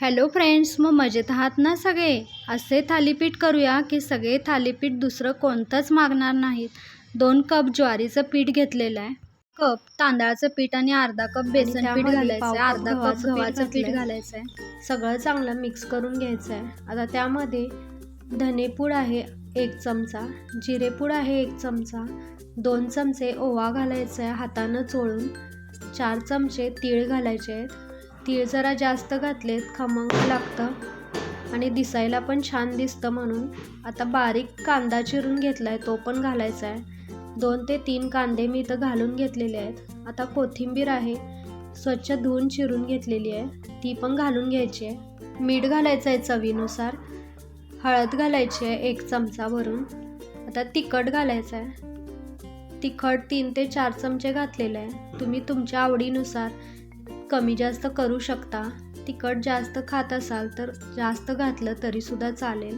Hello friends मग मजेत आहात ना सगळे? असे थालीपीठ करूया की सगळे थालीपीठ दुसरं कोणतंच मागणार नाहीत. दोन कप ज्वारीचं पीठ घेतलेलं आहे. कप तांदळाचं पीठ आणि अर्धा कप बेसन पीठ घालायचं आहे. अर्धा कप गव्हाचं पीठ. घालायचं आहे. सगळं चांगलं मिक्स करून घ्यायचं आहे. आता त्यामध्ये धनेपूड आहे एक चमचा जिरेपूड आहे एक चमचा दोन चमचे ओवा घालायचा आहे हातानं चोळून चार चमचे तीळ घालायचे आहेत. तीळ जरा जास्त घातलेत खमंग लागतं आणि दिसायला पण छान दिसतं म्हणून. आता बारीक कांदा चिरून घेतला आहे तो पण घालायचा आहे दोन ते तीन कांदे मी इथं घालून घेतलेले आहेत. आता कोथिंबीर आहे स्वच्छ धुवून चिरून घेतलेली आहे. ती पण घालून घ्यायची आहे. मीठ घालायचं आहे चवीनुसार हळद घालायची आहे एक चमचा भरून. आता तिखट घालायचं आहे तिखट तीन ते चार चमचे घातलेलं आहे तुम्ही तुमच्या आवडीनुसार कमी जास्त करू शकता तिखट जास्त खात असाल तर जास्त घातलं तरीसुद्धा चालेल.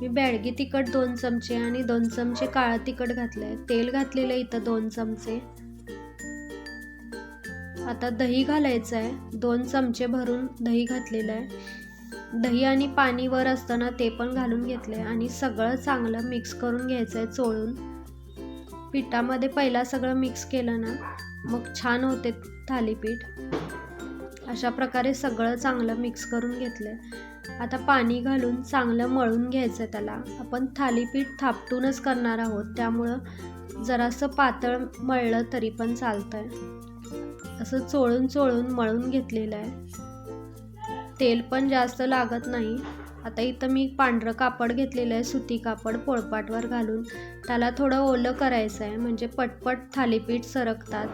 मी बॅडगी तिखट दोन चमचे आणि दोन चमचे काळं तिखट घातलं आहे तेल घातलेलं आहे इथं दोन चमचे. आता दही घालायचं आहे दोन चमचे भरून दही घातलेलं आहे. दही आणि पाणी वर असताना ते पण घालून घेतलं आहे आणि सगळं चांगलं मिक्स करून घ्यायचं आहे चोळून. पिठामध्ये पहिला सगळं मिक्स केलं ना मग छान होते थालीपीठ. अशा प्रकारे सगळं चांगलं मिक्स करून घेतलं आहे आता पाणी घालून चांगलं मळून घ्यायचं आहे त्याला. आपण थालीपीठ थापटूनच करणार आहोत. त्यामुळं जरासं पातळ मळलं तरी पण चालतं आहे असं चोळून चोळून मळून घेतलेलं आहे. तेल पण जास्त लागत नाही. आता इथं मी पांढरं कापड घेतलेलं आहे सुती कापड पोळपाटवर घालून. त्याला थोडं ओलं करायचं आहे म्हणजे पटपट थालीपीठ सरकतात.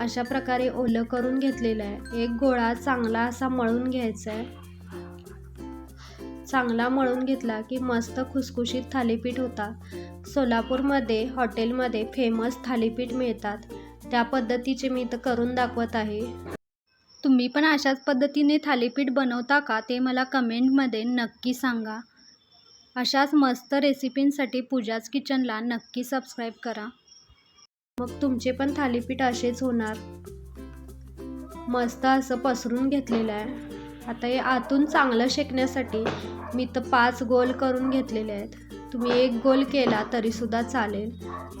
अशा प्रकारे ओलं करून घेतलेलं आहे. एक गोळा चांगला असा मळून घ्यायचा आहे. चांगला मळून घेतला की मस्त खुसखुशीत थालीपीठ होता सोलापूरमध्ये हॉटेलमध्ये फेमस थालीपीठ मिळतात. त्या पद्धतीचे मी तर करून दाखवत आहे. तुम्ही पण अशाच पद्धतीने थालीपीठ बनवता का? ते मला कमेंटमध्ये नक्की सांगा. अशाच मस्त रेसिपींसाठी पूजाच किचनला नक्की सबस्क्राईब करा. मग तुमचे पण थालीपीठ असेच होणार. मस्त असं पसरून घेतलेलं आहे. आता हे आतून चांगलं शेकण्यासाठी मी तर पाच गोल करून घेतलेले आहेत. तुम्ही एक गोल केला तरीसुद्धा चालेल.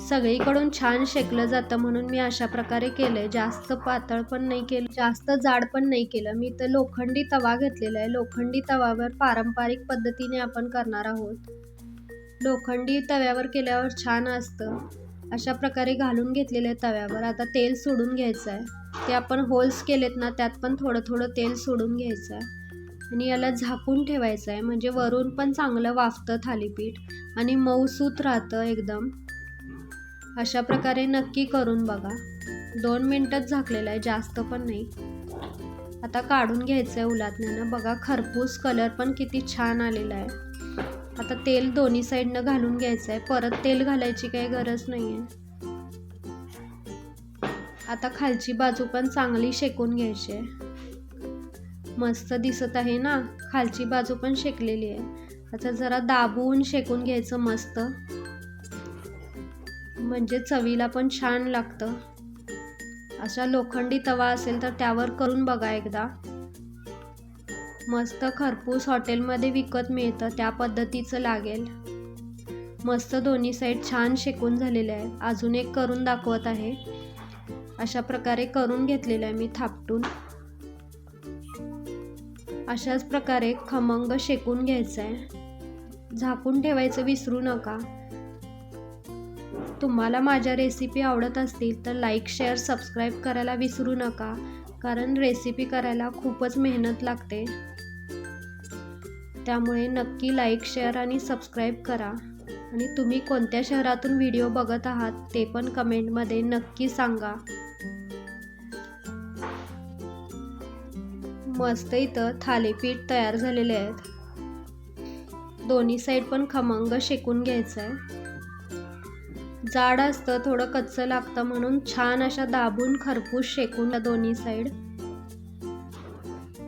सगळीकडून छान शेकलं जातं म्हणून मी अशा प्रकारे केलं आहे जास्त पातळ पण नाही केलं जास्त जाड पण नाही केलं. मी तर लोखंडी तवा घेतलेला आहे. लोखंडी तवावर पारंपरिक पद्धतीने आपण करणार आहोत. लोखंडी तव्यावर केल्यावर छान असतं. अशा प्रकारे घालून घेतलेले तव्यावर. आता तेल सोडून घ्यायचं आहे. ते आपण होल्स केलेत ना त्यात पण थोडं थोडं तेल सोडून घ्यायचं आहे. आणि याला झाकून ठेवायचं आहे. म्हणजे वरून पण चांगलं वाफतं थालीपीठ. आणि मऊसूत राहतं एकदम. अशा प्रकारे नक्की करून बघा. दोन मिनटंच झाकलेलं आहे. जास्त पण नाही. आता काढून घ्यायचं आहे उलातण्यानं बघा खरपूस कलर पण किती छान आलेला आहे. आता तेल दोन्ही साईडनं घालून घ्यायचं आहे परत तेल घालायची काही गरज नाही आहे आता खालची बाजू पण चांगली शेकून घ्यायची आहे. मस्त दिसत आहे ना? खालची बाजू पण शेकलेली आहे. आता जरा दाबून शेकून घ्यायचं मस्त. म्हणजे चवीला पण छान लागतं. अशा लोखंडी तवा असेल तर त्यावर करून बघा एकदा. मस्त खरपूस हॉटेलमध्ये विकत मिळतं त्या पद्धतीचं लागेल. मस्त दोन्ही साईड छान शेकून झालेले आहे. अजून एक करून दाखवत आहे. अशा प्रकारे करून घेतलेलं आहे मी थापटून. अशाच प्रकारे खमंग शेकून घ्यायचं आहे. झाकून ठेवायचं विसरू नका. तुम्हाला माझ्या रेसिपी आवडत असतील तर लाईक शेअर सबस्क्राईब करायला विसरू नका. कारण रेसिपी करायला खूपच मेहनत लागते. त्यामुळे नक्की लाईक शेअर आणि सबस्क्राईब करा. आणि तुम्ही कोणत्या शहरातून व्हिडिओ बघत आहात ते पण कमेंटमध्ये नक्की सांगा. मस्त इथं थालीपीठ तयार झालेले आहेत. दोन्ही साईड पण खमंग शेकून घ्यायचं आहे जाड असतं थोडं कच्चं लागतं म्हणून छान अशा दाबून खरपूस शेकून दोन्ही साईड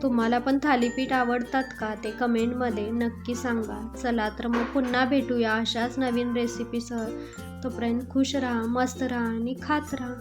तुम्हाला पण थालीपीठ आवडतात का ते कमेंटमध्ये नक्की सांगा. चला तर मग पुन्हा भेटूया अशाच नवीन रेसिपीसह तोपर्यंत खुश राहा मस्त राहा आणि खात राहा.